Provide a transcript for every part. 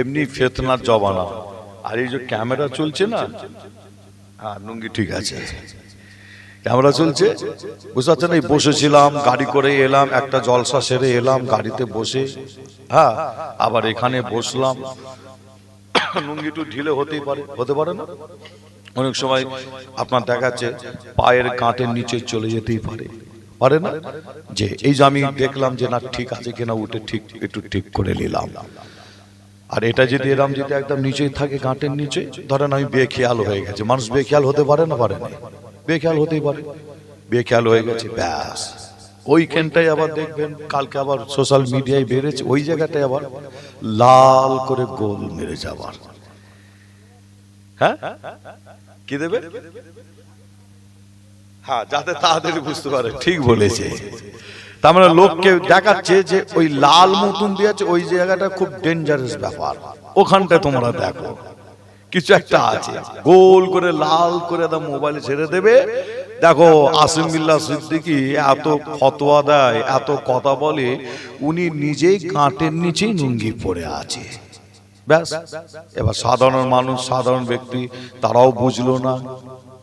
এমনি ফেতনার জবানা আর এই যে ক্যামেরা চলছে না? হ্যাঁ লুঙ্গি ঠিক আছে। ক্যামেরা চলছে। বুঝতে পারছেন? এই বসেছিলাম, গাড়ি করে এলাম, একটা জলসা সেরে এলাম, গাড়িতে বসে। হ্যাঁ আবার এখানে বসলাম। লুঙ্গি একটু ঢিলে হতেই পারে। হতে পারে না? অনেক সময় আপনার দেখাচ্ছে, পায়ের কাঁটের নিচে চলে যেতেই পারে। পারে না? যে, এই যে আমি দেখলাম যে না, ঠিক আছে কিনা, উঠে ঠিক, একটু ঠিক করে নিলাম। আর এটা যদি এরম যদি একদম নিচেই থাকে গাঁটের নিচে, ধরেন আমি বেখেয়াল হয়ে গেছে। মানুষ বেখেয়াল হতে পারে না পারে না? বেখেয়াল হতেই পারে। বেখেয়াল হয়ে গেছে, ব্যাস। ওইখানটাই আবার দেখবেন, কালকে আবার সোশ্যাল মিডিয়ায় বেড়েছে, ওই জায়গাটায় আবার লাল করে গোল মেরে যাবার হ্যাঁ? কি দেবে? হ্যাঁ যাতে তাড়াতাড়ি বুঝতে পারে, ঠিক বলেছে। তার মানে লোককে দেখাচ্ছে যে ওই লাল মতন দিয়েছে ওই জায়গাটা খুব ডেঞ্জারাস ব্যাপার। ওখানটা তোমরা দেখো। কিছু একটা আছে। গোল করে লাল করে একদম মোবাইলে ছেড়ে দেবে। দেখো আসিম বিল্লাহ সিদ্দিকি এত ফতোয়া দেয় এত কথা বলে উনি নিজেই কাঁটের নিচেই নুঙ্গি পড়ে আছে। ব্যাস। এবার সাধারণ মানুষ সাধারণ ব্যক্তি তারাও বুঝলো না।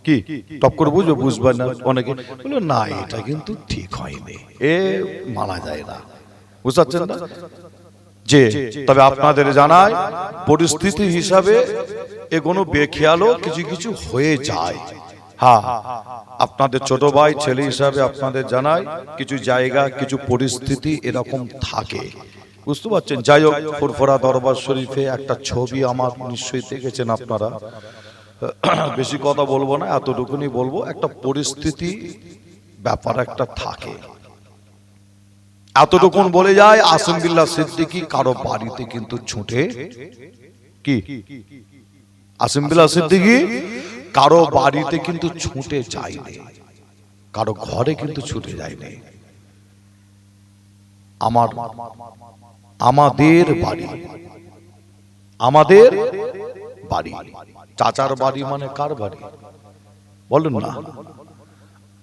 কি? টপ করে বুঝব বুঝবে না অনেকে। বলল না এটা কিন্তু ঠিক হয়নি। এ মানা যায় না। বুঝতে পারছেন না যে তবে আপনাদের জানায় পরিস্থিতি হিসাবে এ কোনো বেখেয়ালও কিছু কিছু হয়ে যায়। হ্যাঁ আপনাদের ছোট ভাই ছেলে হিসাবে আপনাদের জানায় কিছু জায়গা কিছু পরিস্থিতি এরকম থাকে। বুঝতে পারছেন? যাই হোক ফুরফুরা দরবার শরীফে একটা ছবি আমার নিশ্চয়ই দেখেছেন আপনারা। বেশি কথা বলব না, এতটুকুনি বলব, একটা পরিস্থিতি, ব্যাপার একটা থাকে। এতটুকুন বলে যায় আসিম সিদ্দিকি কারও বাড়িতে কিন্তু ছুটে। কি? আসিম সিদ্দিকি কারও বাড়িতে কিন্তু ছুটে যায়নি। কারও ঘরে কিন্তু ছুটে যায়নি। আমার, আমাদের বাড়ি। আমাদের বাড়ি। চাচার বাড়ি মানে কার বাড়ি? বলুন না।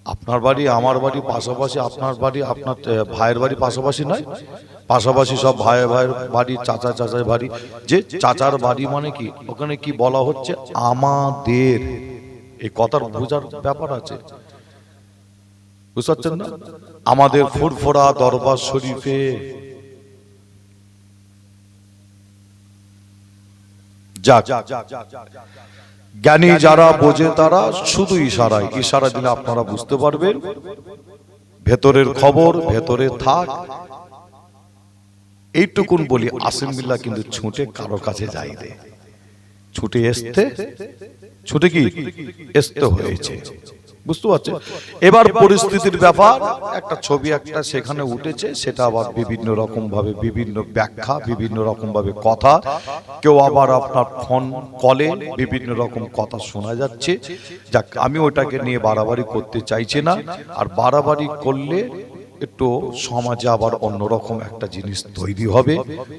আপনার বাড়ি আমার বাড়ি পাশাপাশি আপনার বাড়ি আপনার ভাইয়ের বাড়ি পাশাপাশি নয়? পাশাপাশি সব ভাই ভাইয়ের বাড়ি চাচা চাচার বাড়ি। যে চাচার বাড়ি মানে কি? ওখানে কি বলা হচ্ছে? আমাদের। এই কথার বোঝার ব্যাপার আছে। বুঝতে পারছেন না? আমাদের ফুরফুরা দরবার শরীফে যাক। জ্ঞানী যারা বোঝে তারা শুধু ইশারায় ইশারা দিলে আপনারা বুঝতে পারবেন? ভেতরের খবর ভেতরে থাক। এইটুকুন বলি আসিম বিল্লা কিন্তু ছুটে কারও কাছে যাইতে ছুটে এসতে? ছুটে কি? এসতে হয়েছে। বুঝতে পারছেন? এবার পরিস্থিতির ব্যাপার একটা ছবি একটা সেখানে উঠেছে সেটা আবার বিভিন্ন রকম ভাবে বিভিন্ন ব্যাখ্যা বিভিন্ন রকম ভাবে কথা কেউ আবার আপনার ফোন কলে বিভিন্ন রকম কথা শোনা যাচ্ছে। যাক আমি ওটাকে নিয়ে বাড়াবাড়ি করতে চাইছি না আর বাড়াবাড়ি করলে একটু সমাজে আবার অন্যরকম একটা জিনিস তৈরি হবে।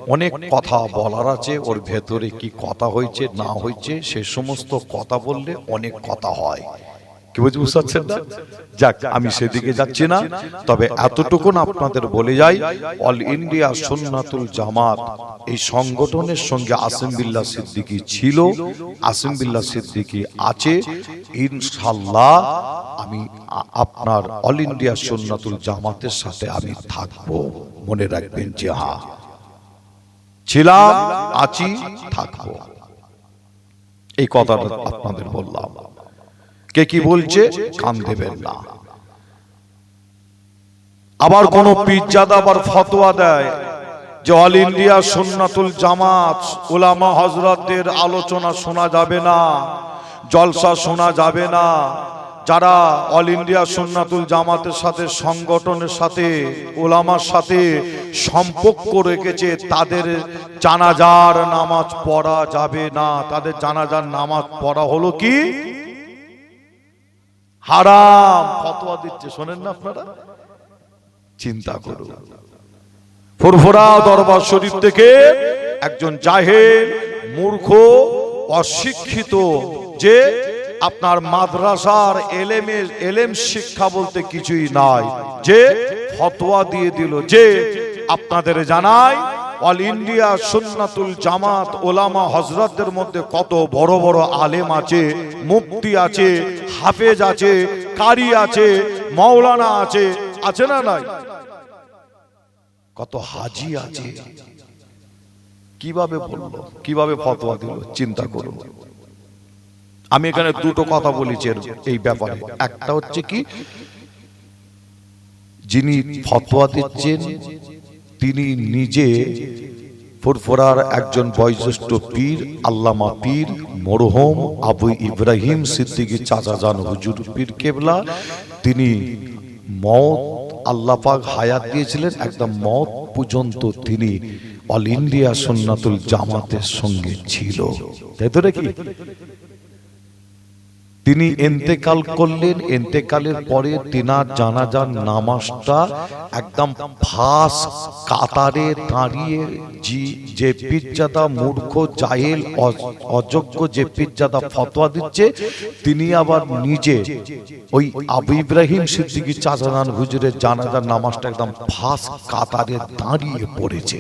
অনেক কথা বলার আছে ওর ভেতরে কি কথা হয়েছে না হয়েছে সে সমস্ত কথা বললে অনেক কথা হয়। কি বুঝতে না? যাক, আমি সেদিকে যাচ্ছি না, তবে আপনাদের বলে যাই, অল ইন্ডিয়া জামাত এই সংগঠনের সঙ্গে আসিম সিদ্দিকী ছিল সিদ্দিকী আছে ইনশাল্লাহ আমি আপনার অল ইন্ডিয়া সুন্নাতুল জামাতের সাথে আমি থাকব। মনে রাখবেন যে হ্যাঁ ছিলাম, আছি, থাকব। এই কথাটা আপনাদের বললাম। কে কি বলছে? কান দেবেন না আবার কোন পিজ্জাদা আবার ফতোয়া দেয় যে অল ইন্ডিয়া সুন্নাতুল জামাত ওলামা হজরতদের আলোচনা শোনা যাবে না জলসা শোনা যাবে না। যারা অল ইন্ডিয়া সুন্নাতুল জামাতের সাথে সংগঠনের সাথে ওলামার সাথে সম্পর্ক রেখেছে তাদের জানাজার নামাজ পড়া যাবে না। তাদের জানাজার নামাজ পড়া হলো কি? হারাম ফতোয়া দিচ্ছে, শোনেন না আপনারা? চিন্তা করুন ফুরফুরা দরবার শরীফ থেকে একজন জাহেল, মূর্খ, অশিক্ষিত, যে আপনার মাদ্রাসার এলেমের এলেম শিক্ষা বলতে কিছুই নাই, যে ফতোয়া দিয়ে দিল, যে আপনাদের জানাই অল ইন্ডিয়া সুন্নাতুল জামাত ওলামা হজরতদের মধ্যে কত বড় বড় আলেম আছে, মুফতি আছে, হাফেজ আছে, কারি আছে, মাওলানা আছে আছে না নাই? কত হাজি আছে। কীভাবে বলল কীভাবে ফতোয়া দিল? চিন্তা করুন। আমি এখানে দুটো কথা বলেছি এই ব্যাপারে। একটা হচ্ছে কি, যিনি ফতোয়া দিচ্ছেন তিনি নিজে ফুরফুরার একজন বয়োজ্যেষ্ঠ পীর, আল্লামা পীর মরহম আবু ইব্রাহিম সিদ্দিকী চাচা জান হুজুর পীর কেবলা। তিনি মত আল্লাহ পাক হায়াত দিয়েছিলেন। একদম মত পর্যন্ত তিনি অল ইন্ডিয়া সুন্নাতুল জামাতের সঙ্গে ছিল। তাই তো নাকি? তিনি এন্তেকাল করলেন। এন্তেকালের পরে তিনার জানাজার নামাজটা একদম ফাঁস, কাতারে দাঁড়িয়ে জি, যে পিজ্জাদা মূর্খ, জাহেল অযোগ্য যে পিজ্জাদা ফতোয়া দিচ্ছে, তিনি আবার নিজে ওই আবু ইব্রাহিম সিদ্দিকী চাচানান হুজুরের জানাজার নামাজটা একদম ফাঁস, কাতারে দাঁড়িয়ে পড়েছে।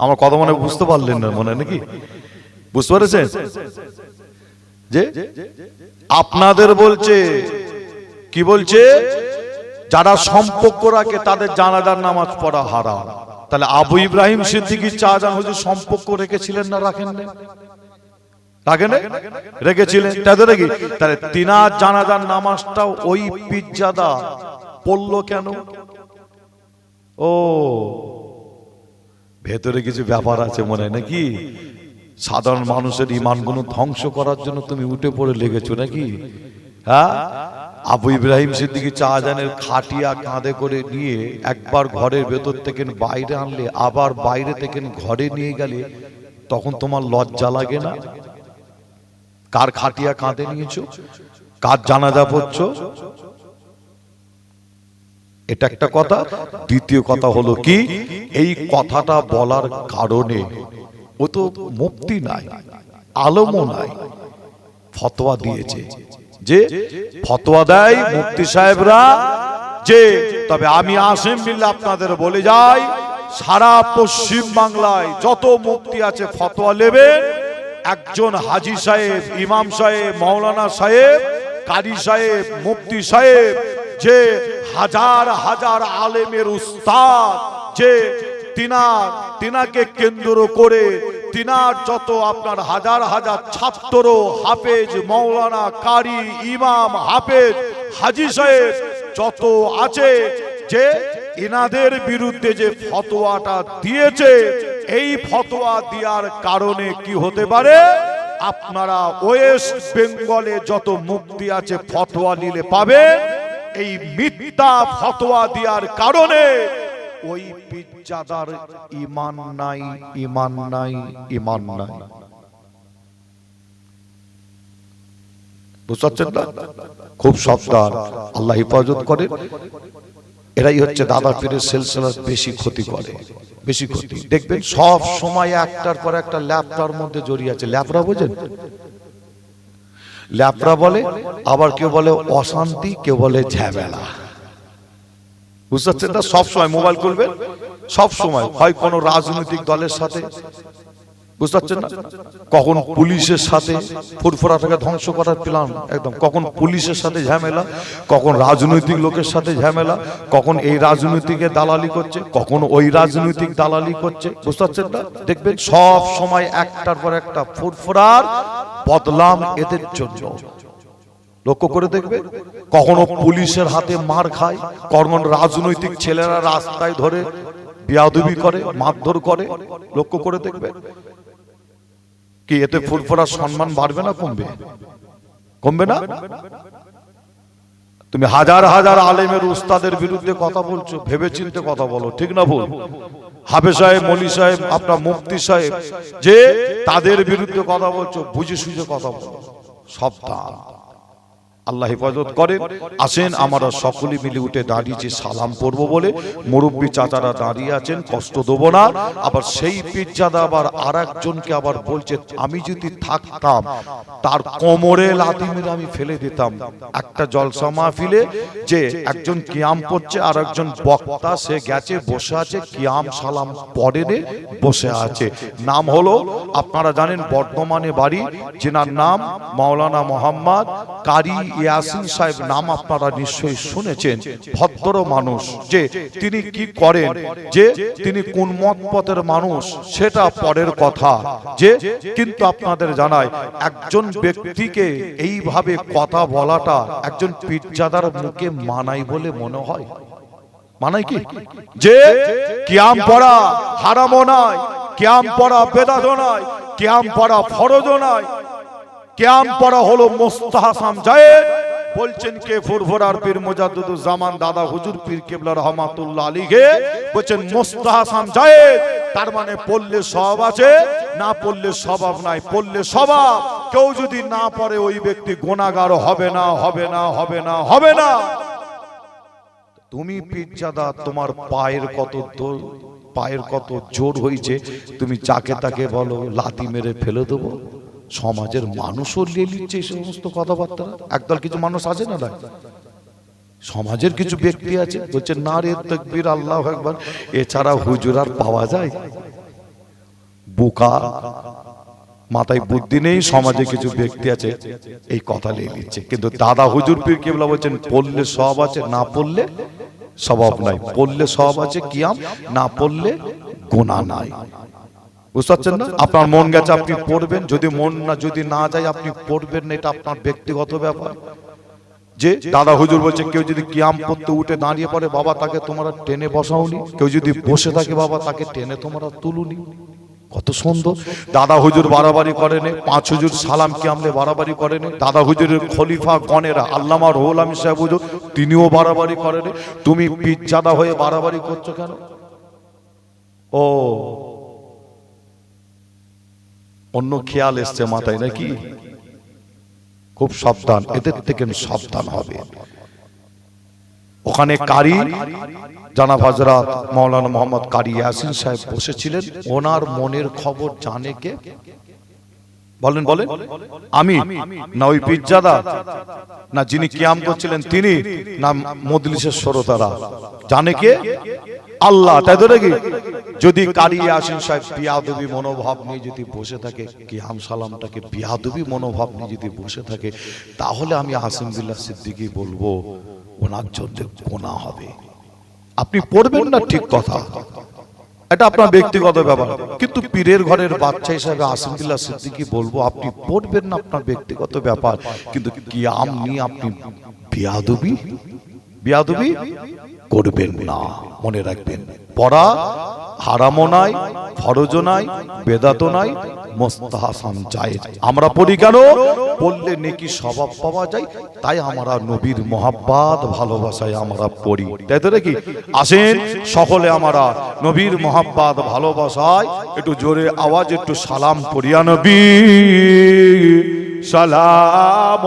আমার কথা মনে বুঝতে পারলেন না মনে, নাকি? বুঝতে পেরেছেন? যে আপনাদের বলছে কি বলছে? যারা সম্পর্ক রাখে তাদের জানাজার নামাজ পড়া হারাম। তাহলে আবু ইব্রাহিম সিদ্দিকী চাজান হুজুর সম্পর্ক রেখেছিলেন না রাখেন রাখেন রেখেছিলেন। তাদের কি? তাহলে তিনার জানাজার নামাজটাও ওই পিজ্জাদা। পড়ল কেন? ও ভেতরে কিছু ব্যাপার আছে মনে হয় নাকি? সাধারণ মানুষের ইমানগুলো ধ্বংস করার জন্য তুমি উঠে পড়ে লেগেছো নাকি? হ্যাঁ? আবু ইব্রাহিম সিদ্দিকী চাহাজানের খাটিয়া কাঁধে করে নিয়ে একবার ঘরের ভেতর থেকে বাইরে আনলে, আবার বাইরে থেকে ঘরে নিয়ে গেলে তখন তোমার লজ্জা লাগে না? কার খাটিয়া কাঁধে নিয়েছো? কার জানাজা পড়ছো? এটা একটা কথা। দ্বিতীয় কথা হলো কি? এই কথাটা বলার কারণে ও তো মুক্তি নাই, আলমও নাই। ফতোয়া দিয়েছে যে, ফতোয়া দেয় মুক্তি সাহেবরা যে, তবে আমি আসিম বিল্লা আপনাদের বলে যাই, সারা পশ্চিম বাংলায় যত মুক্তি আছে ফতোয়া নেবেন একজন হাজি সাহেব, ইমাম সাহেব, মাওলানা সাহেব, কারি সাহেব, মুফতি সাহেব, যে হাজার হাজার আলেমের উস্তাদ, যে তিনার, তিনাকে কেন্দ্র করে তিনার যত আপনার হাজার হাজার ছাত্র, হাফেজ মৌলানা কারি, ইমাম, হাফেজ, হাজি সাহেব যত আছে যে ইনাদের বিরুদ্ধে যে ফতোয়াটা দিয়েছে, এই ফতোয়া দেওয়ার কারণে কি হতে পারে? আপনারা ওয়েস্ট বেঙ্গলে যত মুক্তি আছে ফতোয়া নিলে পাবে এই মিথ্যা ফতোয়া দেওয়ার কারণে ওই পিজ্জাদার ইমান নাই ইমান নাই ইমান নাই। বুঝতে না? খুব সাবধান, আল্লাহ হেফাজত করে। এরাই হচ্ছে দাদা পীরের সেলসেলার বেশি ক্ষতি করে, বেশি ক্ষতি। দেখবেন সব সময় একটার পর একটা ল্যাপটার মধ্যে জড়িয়ে আছে। ল্যাপরা বোঝেন? ল্যাপরা বলে, আবার কেউ বলে অশান্তি, কেউ বলে ঝামেলা। বুঝতে পারছেন? না সব সময় মোবাইল খুলবেন সব সময়। হয় কোনো রাজনৈতিক দলের সাথে? বুঝতে পারছেন না? কখন পুলিশের সাথে ফুরফুরাটাকে ধ্বংস করার প্ল্যান একদম। কখন পুলিশের সাথে ঝামেলা? কখন রাজনৈতিক লোকের সাথে ঝামেলা? কখন এই রাজনৈতিকে দালালি করছে? কখন ওই রাজনৈতিক দালালি করছে? বুঝতে পারছেন না? দেখবেন সব সময় একটার পর একটা ফুরফুরার বদলাম এদের জন্য। লক্ষ্য করে দেখবে, কখনো পুলিশের হাতে মার খায় কখন রাজনৈতিক ছেলেরা রাস্তায় ধরে বিয়াদবি করে, মারধর করে, লক্ষ্য করে দেখবে। কি এতে ফুরফুরার সম্মান বাড়বে না কমবে? কমবে না? তুমি হাজার হাজার আলেমের উস্তাদের বিরুদ্ধে কথা বলছো ভেবে চিন্তে কথা বলো, ঠিক না ভুল? হাফে সাহেব মলি সাহেব, আপনার মুফতি সাহেব, যে তাদের বিরুদ্ধে কথা বলছো, বুঝে সুঝে কথা বলো। সাবধান। আল্লাহ হেফাজত করেন। আসেন, আমরা সকলে মিলে উঠে দাঁড়িয়েছি, সালাম করব বলে। মুরব্বী চাচারা দাঁড়িয়ে আছেন, কষ্ট দেবো না। আবার সেই পীরজাদা আবার আর একজনকে আবার বলছে, আমি যদি থাকতাম, তার কোমরে লাথি মেরে আমি ফেলে দিতাম। একটা জলসা মাহফিলে যে একজন কিয়াম করছে আর একজন বক্তা, সে গেছে, বসে আছে, কিয়াম সালাম পড়েনে বসে আছে। নাম হলো, আপনারা জানেন, বর্ধমানে বাড়ি, যেনার নাম মাওলানা মোহাম্মদ কারি ইয়াসিন সাহেব নাম আপনারা নিশ্চয়ই শুনেছেন, ভদ্র মানুষ, যে তিনি কি করেন, যে তিনি কোন মত পথের মানুষ, সেটা পরের কথা। যে কিন্তু আপনাদের জানায় একজন ব্যক্তিকে এইভাবে কথা বলাটা একজন পীরজাদার মুখে মানাই বলে মনে হয়। মানাই কি? যে কিয়াম পড়া হারামও নয় কিয়াম পড়া বেদাতও নয় কিয়াম পড়া ফরজও নয় কিয়াম পড়া হলো মোস্তাহাসাম জায়েদ। বলছেন, কে ফুরফুরার পীর মুজাদ্দুদুজ জামান দাদা হুজুর পীর কেবলা রহমাতুল্লাহ আলীকে বলছেন, মোস্তাহাসাম জায়েদ, তার মানে পড়লে সব আছে, না পড়লে স্বভাব নাই। পড়লে স্বভাব কেউ যদি না পড়ে ওই ব্যক্তি গোনাগার হবে না হবে না হবে না হবে না। তুমি পিজ্জাদা তোমার পায়ের কত পায়ের কত জোর হয়েছে তুমি যাকে তাকে বলো লাতি মেরে ফেলে দেবো। সমাজের মানুষও নিয়ে নিচ্ছে এই সমস্ত কথাবার্তা। একদল কিছু মানুষ আছে না ভাই সমাজের কিছু ব্যক্তি আছে বলছে না রে তকবীর আল্লাহ একবার এছাড়া হুজুর আর পাওয়া যায়? বোকা। মাথায় বুদ্ধি নেই সমাজে কিছু ব্যক্তি আছে এই কথা নিয়ে নিচ্ছে কিন্তু দাদা হুজুর পীর কেবলা বলছেন পড়লে সব আছে না পড়লে স্বভাব নাই। পড়লে সব আছে কিয়াম না পড়লে গোনা নাই। বুঝতে পারছেন না? আপনার মন গেছে আপনি পড়বেন যদি মন না যদি না যায় আপনি পড়বেন না এটা আপনার ব্যক্তিগত ব্যাপার। যে দাদা হুজুর বলছে কেউ যদি কিয়াম পড়তে উঠে দাঁড়িয়ে পড়ে বাবা তাকে তোমরা টেনে বসাওনি। কেউ যদি বসে থাকে বাবা তাকে টেনে তোমরা তুলুনি। কত সুন্দর। দাদা হুজুর বাড়াবাড়ি করেনি পাঁচ হুজুর সালাম কি আমলে বাড়াবাড়ি করেনি? দাদা হুজুরের খলিফা গনেরা আল্লামা রোহুল আমিন সাহেব হুজুর তিনিও বাড়াবাড়ি করেনি। তুমি পিজ্জাদা হয়ে বাড়াবাড়ি করছ কেন? ও অন্য খেয়াল এসছে মাথায় নাকি? খুব সাবধান এদের থেকে সাবধান হবে। ওখানে কারি জানাব হাজরাত মৌলানা মোহাম্মদ কারি ইয়াসিন সাহেব বসেছিলেন। ওনার মনের খবর জানে কে? বলেন বলেন। আমি না ওই পিজ্জাদা না যিনি কিয়াম করছিলেন তিনি না মদলিসের শ্রোতারা। জানে কে? আল্লাহ তাই তো নাকি? যদি কারি আসেন সাহেব বিয়াদবি মনোভাব নিয়ে যদি বসে থাকে কিয়াম সালামটাকে বিয়াদবি মনোভাব নিয়ে যদি বসে থাকে তাহলে আমি আসিম বিল্লাহ সিদ্দিকি বলব ওনার জন্য গোনা হবে। আপনি পড়বেন না ঠিক কথা। এটা আপনার ব্যক্তিগত ব্যাপার। কিন্তু পীরের ঘরের বাচ্চা হিসাবে আসিমদুল্লাহ সিদ্দিকি বলব আপনি পড়বেন না আপনার ব্যক্তিগত ব্যাপার। কিন্তু কিয়াম নিয়ে আপনি বিয়াদবি বিয়াদবি করবেন না। মনে রাখবেন পড়া হারামও নাই, ফরজও নাই বেদাতো নাই, মোস্তাহাসান জায়েজ। আমরা পড়ি কেন? পড়লে নেকি স্বভাব পাওয়া যায়, তাই আমরা নবীর মহাব্বাত ভালোবাসায় আমরা পড়ি। তাই তো নাকি? আসেন, সকলে আমরা নবীর মহাব্বাত ভালোবাসায় একটু জোরে আওয়াজ, একটু সালাম পড়িয়া নবী, সালাম।